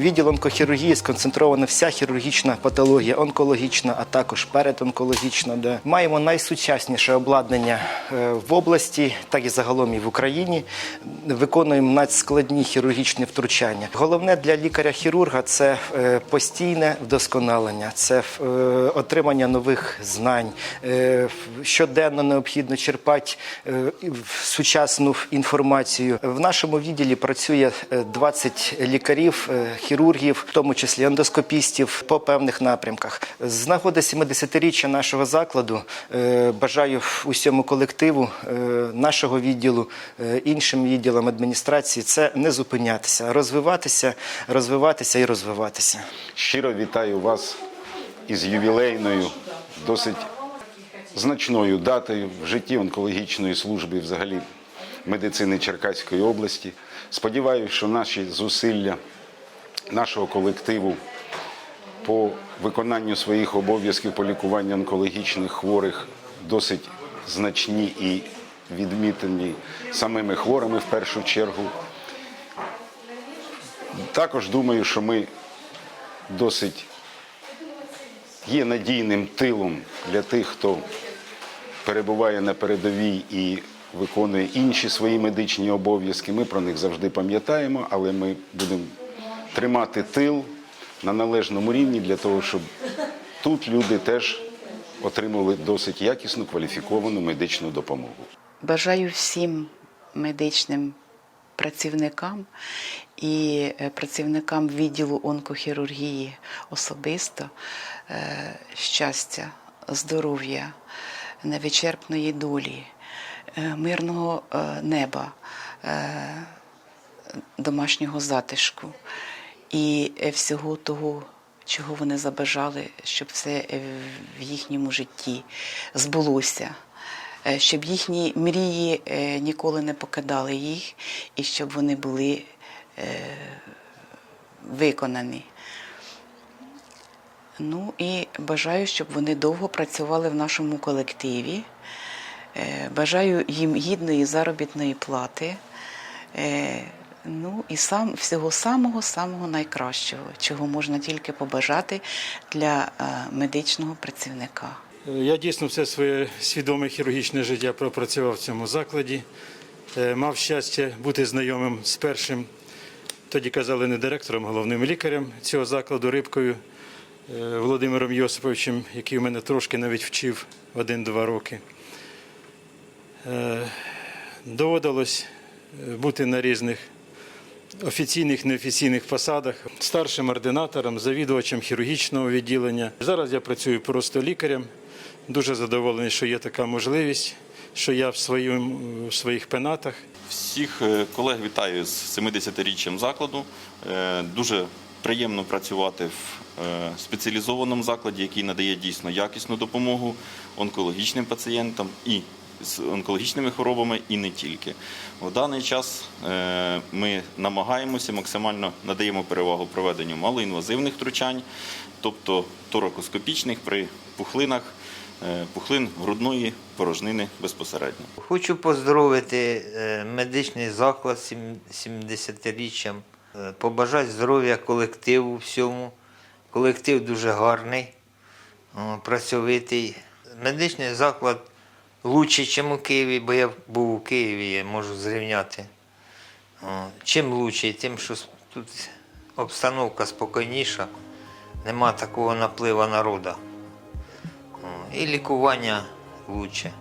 Відділ онкохірургії сконцентрована вся хірургічна патологія, онкологічна, а також передонкологічна. Де маємо найсучасніше обладнання е, в області, так і загалом і в Україні. Виконуємо надскладні хірургічні втручання. Головне для лікаря-хірурга це е, постійне вдосконалення, це е, отримання нових знань. Щоденно необхідно черпати сучасну інформацію. В нашому відділі працює е, 20 лікарів, хірургів, в тому числі ендоскопістів по певних напрямках. З нагоди 70-річчя нашого закладу е, бажаю усьому колективу е, нашого відділу, е, іншим відділам адміністрації це не зупинятися, а розвиватися, розвиватися і розвиватися. Щиро вітаю вас із ювілейною, досить значною датою в житті онкологічної служби, взагалі медицини Черкаської області. Сподіваюся, що наші зусилля нашого колективу по виконанню своїх обов'язків по лікуванню онкологічних хворих досить значні і відмітені самими хворими в першу чергу. Також думаю, що ми досить є надійним тилом для тих, хто перебуває на передовій і виконує інші свої медичні обов'язки. Ми про них завжди пам'ятаємо, але ми будемо тримати тил на належному рівні для того, щоб тут люди теж отримували досить якісну кваліфіковану медичну допомогу. Бажаю всім медичним працівникам і е, працівникам відділу онкохірургії особисто е, щастя, здоров'я, невичерпної долі, е, мирного неба, домашнього затишку і е, всього того, чого вони забажали, щоб все е, в їхньому житті збулося. Е, Щоб їхні мрії ніколи не покидали їх, і щоб вони були виконані. Ну і бажаю, щоб вони довго працювали в нашому колективі. Бажаю їм гідної заробітної плати. Е, Ну і сам всього самого самого найкращого, чого можна тільки побажати для е, медичного працівника. Я дійсно все своє свідоме хірургічне життя пропрацював в цьому закладі. Е, Мав щастя бути знайомим з першим, тоді казали не директором, головним лікарем цього закладу рибкою е, Володимиром Йосиповичем, який у мене трошки навіть вчив один-два роки. Е, Доводилось е, бути на різних офіційних, неофіційних посадах, старшим ординатором, завідувачем хірургічного відділення. Зараз я працюю просто лікарем. Дуже задоволений, що є така можливість, що я в, своїм, в своїх пенатах. Всіх е, колег вітаю з 70-річчям закладу. Е, Дуже приємно працювати в е, спеціалізованому закладі, який надає дійсно якісну допомогу онкологічним пацієнтам і з онкологічними хворобами, і не тільки. В даний час е, ми намагаємося максимально надаємо перевагу проведенню малоінвазивних втручань, тобто торакоскопічних при пухлинах, е, пухлин грудної порожнини безпосередньо. Хочу поздоровити е, медичний заклад 70-річчям, е, побажати здоров'я колективу всьому. Колектив дуже гарний, працьовитий. Медичний заклад лучший, ніж у Києві, бо я був у Києві, я можу зрівняти. Чим лучше, Тим, що тут обстановка спокійніша, нема такого напливу народу. І лікування лучше.